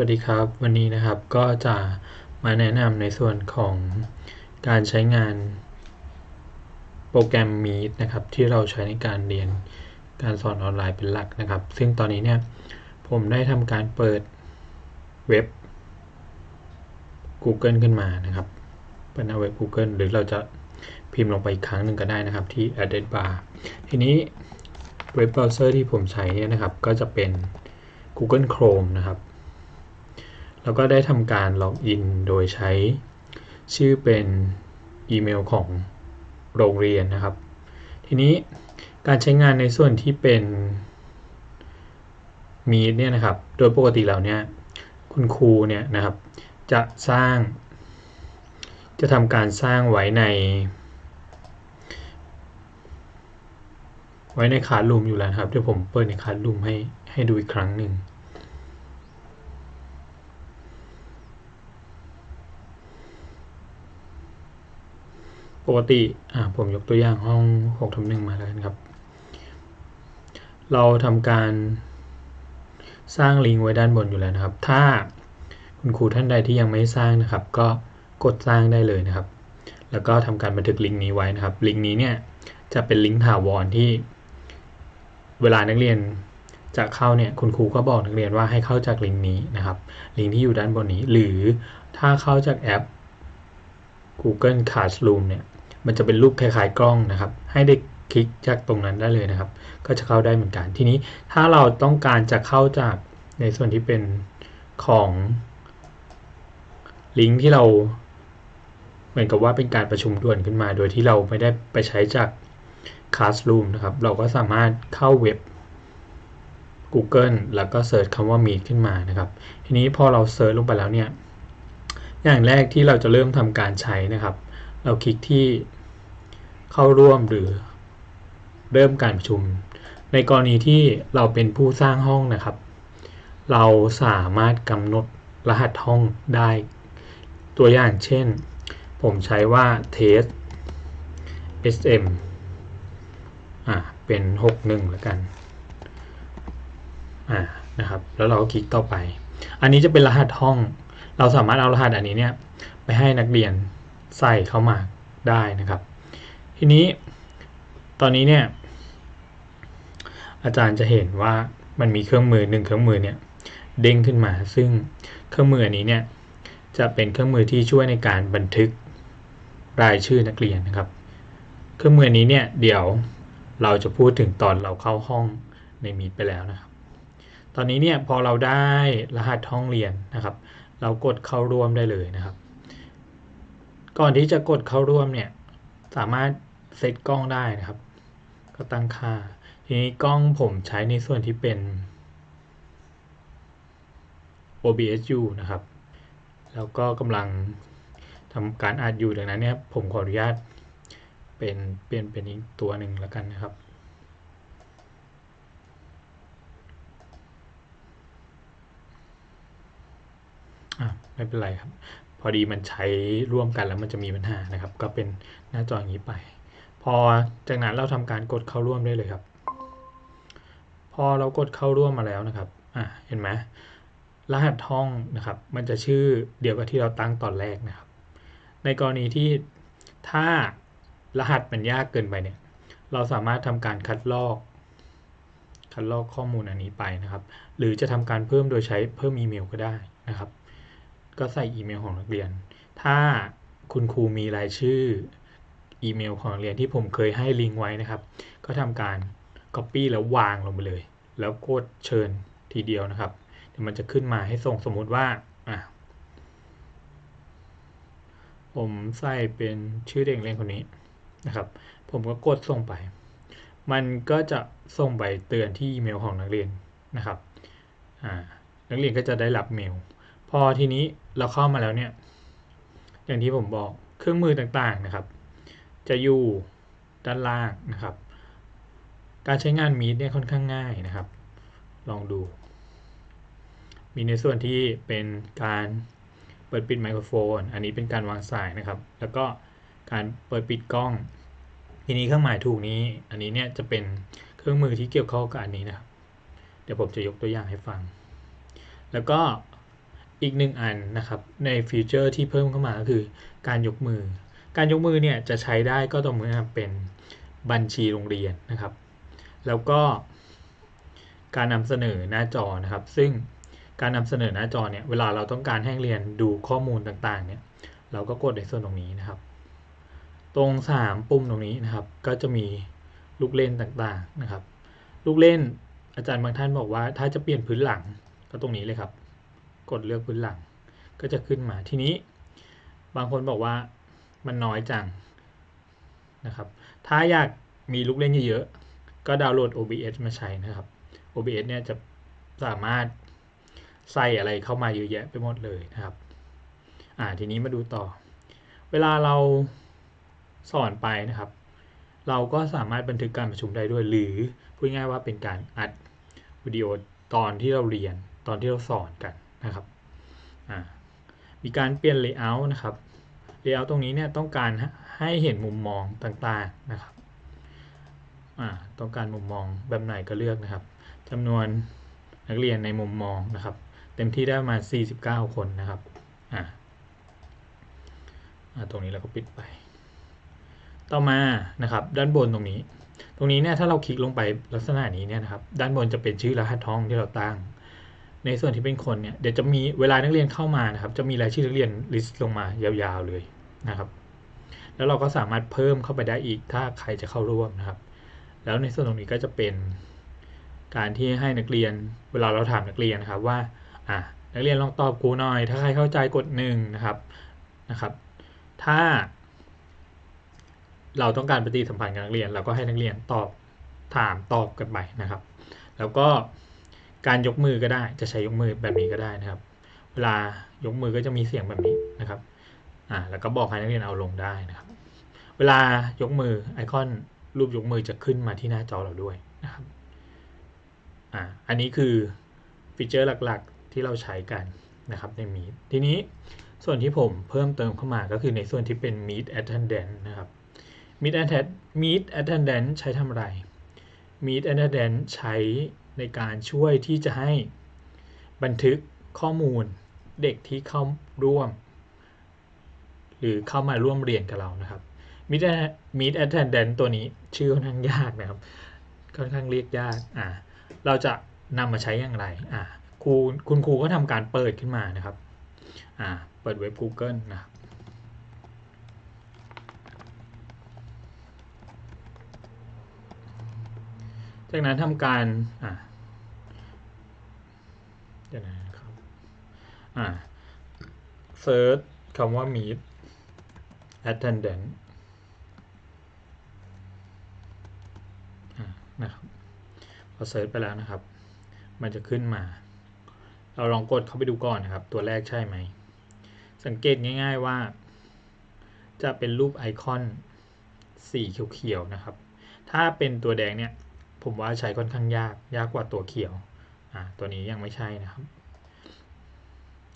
วัสดีครับวันนี้นะครับก็จะมาแนะนำในส่วนของการใช้งานโปรแกรม Meet นะครับที่เราใช้ในการเรียนการสอนออนไลน์เป็นหลักนะครับ ซึ่งตอนนี้เนี่ยผมได้ทำการเปิดเว็บ Google ขึ้นมานะครับเป็นเว็บ Google หรือเราจะพิมพ์ลงไปอีกครั้งหนึ่งก็ได้นะครับที่ address bar ทีนี้เว็บเบราว์เซอร์ที่ผมใช้เนี่ยนะครับก็จะเป็น Google Chrome นะครับ แล้วก็ได้ทำการล็อกอินโดยใช้ชื่อเป็นอีเมลของโรงเรียนนะครับ ทีนี้การใช้งานในส่วนที่เป็น Meet เนี่ยนะครับ โดยปกติแล้วเนี่ยคุณครูเนี่ยนะครับ จะสร้าง จะทำการสร้างไว้ใน ไว้ในคาร์ดลูมอยู่แล้วครับเดี๋ยวผมเปิดในคาร์ดลูมให้ให้ดูอีกครั้งหนึ่ง ปกติอ่าผมยกตัวอย่างห้อง6ทำหนึ่งมาแล้วนครับ เราทำการสร้างลิงก์ไว้ด้านบนอยู่แล้วนะครับ ถ้าคุณครูท่านใดที่ยังไม่สร้างนะครับ ก็กดสร้างได้เลยนะครับ แล้วก็ทำการบันทึกลิงก์นี้ไว้นะครับ ลิงก์นี้เนี่ยจะเป็นลิงก์ถาวรที่ เวลานักเรียนจะเข้าเนี่ยคุณครูก็บอกนักเรียนว่าให้เข้าจากลิงก์นี้นะครับ ลิงก์ที่อยู่ด้านบนนี้ หรือถ้าเข้าจากแอป Google Classroom เนี่ย มันจะเป็นรูปคล้ายๆกล้องนะครับ ให้ได้คลิกจากตรงนั้นได้เลยนะครับ ก็จะเข้าได้เหมือนกัน ทีนี้ถ้าเราต้องการจะเข้าจากในส่วนที่เป็นของลิงก์ที่เราเหมือนกับว่าเป็นการประชุมด่วนขึ้นมา โดยที่เราไม่ได้ไปใช้จาก Classroom นะครับ เราก็สามารถเข้าเว็บ Google แล้วก็เสิร์ชคำว่า Meet ขึ้นมานะครับ ทีนี้พอเราเสิร์ชลงไปแล้วเนี่ย อย่างแรกที่เราจะเริ่มทำการใช้นะครับ เราคลิกที่เข้าร่วมหรือเริ่มการประชุม ในกรณีที่เราเป็นผู้สร้างห้องนะครับ เราสามารถกำหนดรหัสห้องได้ ตัวอย่างเช่น ผมใช้ว่า test sm อ่าเป็น 61แล้วกันอ่านะครับ แล้วเราก็คลิกต่อไป อันนี้จะเป็นรหัสห้อง เราสามารถเอารหัสอันนี้เนี่ยไปให้นักเรียน ใส่เข้ามาได้นะครับ ทีนี้ตอนนี้เนี่ยอาจารย์จะเห็นว่ามันมีเครื่องมือหนึ่งเครื่องมือเนี่ยเด้งขึ้นมา ซึ่งเครื่องมืออันนี้เนี่ยจะเป็นเครื่องมือที่ช่วยในการบันทึกรายชื่อนักเรียนนะครับ เครื่องมือนี้เนี่ยเดี๋ยวเราจะพูดถึงตอนเราเข้าห้องในมีดไปแล้วนะครับ ตอนนี้เนี่ยพอเราได้รหัสห้องเรียนนะครับ เรากดเข้าร่วมได้เลยนะครับ ก่อนที่จะกดเข้าร่วมเนี่ยสามารถเซตกล้องได้นะครับ ก็ตั้งค่า ทีนี้กล้องผมใช้ในส่วนที่เป็น OBSU นะครับ แล้วก็กำลังทำการอัดอยู่ดังนั้นเนี่ยผมขออนุญาตเป็นเปลี่ยนเป็นอีกตัวหนึ่งแล้วกันนะครับอะไม่เป็นไรครับ พอดีมันใช้ร่วมกันแล้วมันจะมีปัญหานะครับ ก็เป็นหน้าจออย่างนี้ไป พอจากนั้นเราทำการกดเข้าร่วมได้เลยครับ พอเรากดเข้าร่วมมาแล้วนะครับอะเห็นไหมรหัสห้องนะครับ มันจะชื่อเดียวกับที่เราตั้งตอนแรกนะครับ ในกรณีที่ถ้ารหัสมันยากเกินไปเนี่ย เราสามารถทำการคัดลอก คัดลอกข้อมูลอันนี้ไปนะครับ หรือจะทำการเพิ่มโดยใช้เพิ่มอีเมลก็ได้นะครับ ก็ใส่อีเมลของนักเรียน ถ้าคุณครูมีรายชื่ออีเมลของนักเรียนที่ผมเคยให้ลิงก์ไว้นะครับ ก็ทำการ Copy แล้ววางลงไปเลย แล้วกดเชิญทีเดียวนะครับเดี๋ยวมันจะขึ้นมาให้ส่งสมมุติว่าอะผมใส่เป็นชื่อเด็กเรียนคนนี้นะครับ ผมก็กดส่งไป มันก็จะส่งไปเตือนที่อีเมลของนักเรียนนะครับนักเรียนก็จะได้รับเมล พอทีนี้เราเข้ามาแล้วเนี่ย อย่างที่ผมบอกเครื่องมือต่างๆนะครับ จะอยู่ด้านล่างนะครับ การใช้งานมีดเนี่ยค่อนข้างง่ายนะครับ ลองดู มีในส่วนที่เป็นการเปิดปิดไมโครโฟน อันนี้เป็นการวางสายนะครับ แล้วก็การเปิดปิดกล้อง ทีนี้เครื่องหมายถูกนี้ อันนี้เนี่ยจะเป็นเครื่องมือที่เกี่ยวข้องกับอันนี้นะครับ เดี๋ยวผมจะยกตัวอย่างให้ฟัง แล้วก็ อีกหนึ่งอันนะครับในฟีเจอร์ที่เพิ่มเข้ามาก็คือการยกมือ การยกมือเนี่ยจะใช้ได้ก็ต่อเมื่อเป็นบัญชีโรงเรียนนะครับ แล้วก็การนำเสนอหน้าจอนะครับ ซึ่งการนำเสนอหน้าจอเนี่ยเวลาเราต้องการให้เรียนดูข้อมูลต่างๆเนี่ยเราก็กดในส่วนตรงนี้นะครับ ตรงสามปุ่มตรงนี้นะครับ ก็จะมีลูกเล่นต่างๆนะครับ ลูกเล่นอาจารย์บางท่านบอกว่าถ้าจะเปลี่ยนพื้นหลังก็ตรงนี้เลยครับ กดเลือกพื้นหลัง ก็จะขึ้นมาทีนี้ บางคนบอกว่ามันน้อยจังนะครับ ถ้าอยากมีลูกเล่นเยอะๆ ก็ดาวน์โหลด OBS มาใช้นะครับ OBS เนี่ยจะสามารถใส่อะไรเข้ามาเยอะแยะไปหมดเลยนะครับ อ่าทีนี้มาดูต่อ เวลาเราสอนไปนะครับ เราก็สามารถบันทึกการประชุมได้ด้วย หรือพูดง่ายว่าเป็นการอัดวิดีโอตอนที่เราเรียนตอนที่เราสอนกัน นะครับมีการเปลี่ยน layout นะครับ layout ตรงนี้เนี่ยต้องการให้เห็นมุมมองต่างๆนะครับต้องการมุมมองแบบไหนก็เลือกนะครับจำนวนนักเรียนในมุมมองนะครับ เต็มที่ได้ประมาณ49 คนนะครับตรงนี้เราก็ปิดไป ต่อมานะครับด้านบนตรงนี้ ตรงนี้เนี่ยถ้าเราคลิกลงไปลักษณะนี้เนี่ยนะครับ ด้านบนจะเป็นชื่อรหัสห้องที่เราตั้ง ในส่วนที่เป็นคนเนี่ยเดี๋ยวจะมีเวลานักเรียนเข้ามานะครับ จะมีรายชื่อนักเรียนลิสต์ลงมายาวๆเลยนะครับ แล้วเราก็สามารถเพิ่มเข้าไปได้อีกถ้าใครจะเข้าร่วมนะครับ แล้วในส่วนตรงนี้ก็จะเป็น การที่ให้นักเรียน เวลาเราถามนักเรียนนะครับว่าอะนักเรียนลองตอบครูหน่อย ถ้าใครเข้าใจกดหนึ่งนะครับนะครับ ถ้า เราต้องการปฏิสัมพันธ์กับนักเรียน เราก็ให้นักเรียนตอบถามตอบกันไปนะครับ แล้วก็ การยกมือก็ได้ จะใช้ยกมือแบบนี้ก็ได้นะครับ เวลายกมือก็จะมีเสียงแบบนี้นะครับอ่าแล้วก็บอกให้นักเรียนเอาลงได้นะครับ เวลายกมือไอคอนรูปยกมือจะขึ้นมาที่หน้าจอเราด้วยนะครับอ่าอันนี้คือฟีเจอร์หลักๆที่เราใช้กันนะครับใน Meet ทีนี้ส่วนที่ผมเพิ่มเติมเข้ามาก็คือในส่วนที่เป็น Meet Attendance นะครับ Meet Attendance Meet Attendance ใช้ทำอะไร Meet Attendance ใช้ ในการช่วยที่จะให้บันทึกข้อมูลเด็กที่เข้าร่วม หรือเข้ามาร่วมเรียนกับเรานะครับ Meet Meet Attendance ตัวนี้ชื่อค่อนข้างยากนะครับ ค่อนข้างเรียกยากอ่าเราจะนำมาใช้อย่างไรอ่าครูคุณครูก็ทำการเปิดขึ้นมานะครับอ่าเปิดเว็บ Google นะครับ จากนั้นทำการอ่าเดี๋ยวนะครับอ่าเซิร์ชคำว่า meet attendant นะครับพอเซิร์ชไปแล้วนะครับ มันจะขึ้นมา เราลองกดเข้าไปดูก่อนนะครับ ตัวแรกใช่ไหม สังเกตง่าย ๆว่า จะเป็นรูปไอคอนสีเขียวๆนะครับ ถ้าเป็นตัวแดงเนี่ย ผมว่าใช้ค่อนข้างยากยากกว่าตัวเขียวอ่าตัวนี้ยังไม่ใช่นะครับ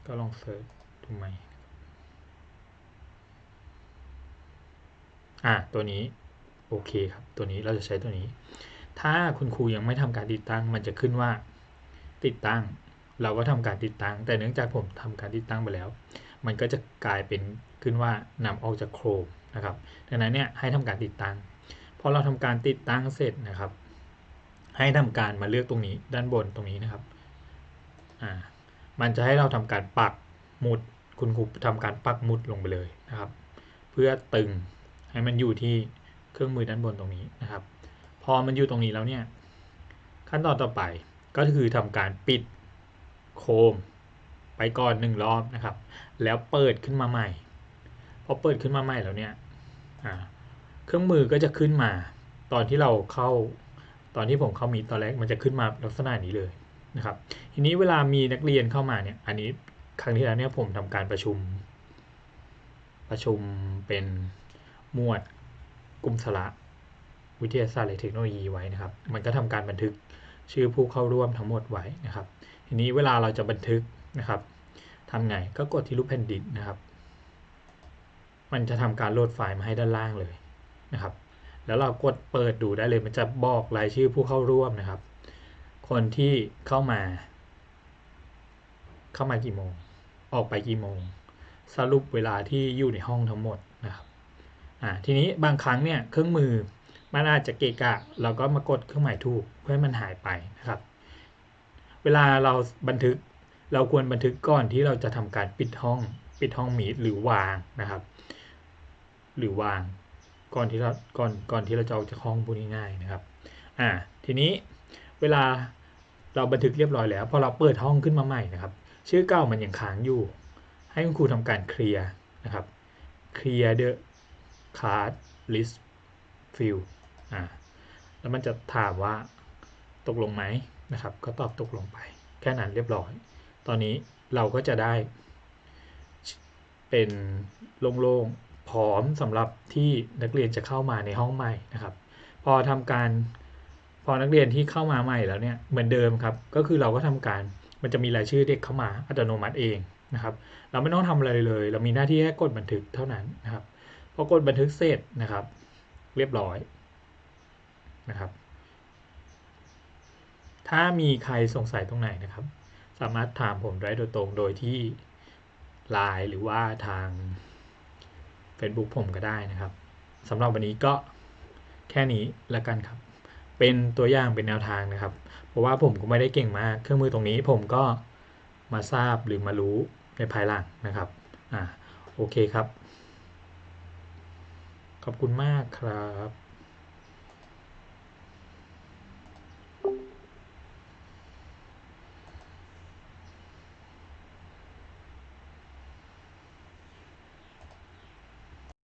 ก็ลองเซิร์ชดูไหมอ่าตัวนี้โอเคครับ ตัวนี้เราจะใช้ตัวนี้ ถ้าคุณครูยังไม่ทำการติดตั้ง มันจะขึ้นว่า ติดตั้ง เราก็ทำการติดตั้ง แต่เนื่องจากผมทำการติดตั้งไปแล้ว มันก็จะกลายเป็นขึ้นว่านำออกจากโครมนะครับดังนั้นเนี่ยให้ทำการติดตั้งพอเราทำการติดตั้งเสร็จนะครับ ให้ทำการมาเลือกตรงนี้ด้านบนตรงนี้นะครับอ่ามันจะให้เราทำการปักหมุดคุณครูทำการปักหมุดลงไปเลยนะครับ เพื่อตึงให้มันอยู่ที่เครื่องมือด้านบนตรงนี้นะครับ พอมันอยู่ตรงนี้แล้วเนี่ยขั้นตอนต่อไปก็คือทำการปิดโคมไปก่อนหนึ่งรอบนะครับ แล้วเปิดขึ้นมาใหม่พอเปิดขึ้นมาใหม่แล้วเนี่ยเครื่องมือก็จะขึ้นมาตอนที่เราเข้า ตอนที่ผมเข้ามีตอนแรกมันจะขึ้นมาลักษณะนี้เลยนะครับ ทีนี้เวลามีนักเรียนเข้ามาเนี่ย อันนี้ครั้งที่แล้วเนี่ยผมทำการประชุม ประชุมเป็นหมวดกลุ่มสระวิทยาศาสตร์และเทคโนโลยีไว้นะครับ มันก็ทำการบันทึกชื่อผู้เข้าร่วมทั้งหมดไว้นะครับ ทีนี้เวลาเราจะบันทึกนะครับทำไงก็กดที่รูปแผ่นดินนะครับ มันจะทำการโหลดไฟล์มาให้ด้านล่างเลยนะครับ แล้วเรากดเปิดดูได้เลย มันจะบอกรายชื่อผู้เข้าร่วมนะครับ คนที่เข้ามา เข้ามากี่โมง ออกไปกี่โมง สรุปเวลาที่อยู่ในห้องทั้งหมดนะครับอ่าทีนี้บางครั้งเนี่ยเครื่องมือมันอาจจะเกะกะ เราก็มากดเครื่องหมายถูกเพื่อให้มันหายไปนะครับ เวลาเราบันทึกเราควรบันทึกก่อนที่เราจะทำการปิดห้อง ปิดห้องมีดหรือวางนะครับ หรือวาง ก่อนที่เราก่อนก่อนที่เราจะออกจากห้องพูดง่ายๆนะครับอ่าทีนี้เวลาเราบันทึกเรียบร้อยแล้วพอเราเปิดห้องขึ้นมาใหม่นะครับ ชื่อเก่ามันยังค้างอยู่ ให้คุณครูทำการเคลียร์นะครับ clear the card list field อ่าแล้วมันจะถามว่าตกลงไหมนะครับ ก็ตอบตกลงไป แค่นั้นเรียบร้อย ตอนนี้เราก็จะได้เป็นโล่งๆ พร้อมสำหรับที่นักเรียนจะเข้ามาในห้องใหม่นะครับ พอทำการพอนักเรียนที่เข้ามาใหม่แล้วเนี่ยเหมือนเดิมครับ ก็คือเราก็ทำการมันจะมีรายชื่อเด็กเข้ามาอัตโนมัติเองนะครับ เราไม่ต้องทำอะไรเลย เรามีหน้าที่แค่กดบันทึกเท่านั้นนะครับพอกดบันทึกเสร็จนะครับ เรียบร้อยนะครับ ถ้ามีใครสงสัยตรงไหนนะครับ สามารถถามผมได้โดยตรงโดยที่ไลน์หรือว่าทาง Facebook ผมก็ได้นะครับสำหรับวันนี้ก็แค่นี้ละกันครับ เป็นตัวอย่างเป็นแนวทางนะครับ เพราะว่าผมก็ไม่ได้เก่งมาก เครื่องมือตรงนี้ผมก็มาทราบหรือมารู้ในภายหลังนะครับอ่าโอเคครับ ขอบคุณมากครับ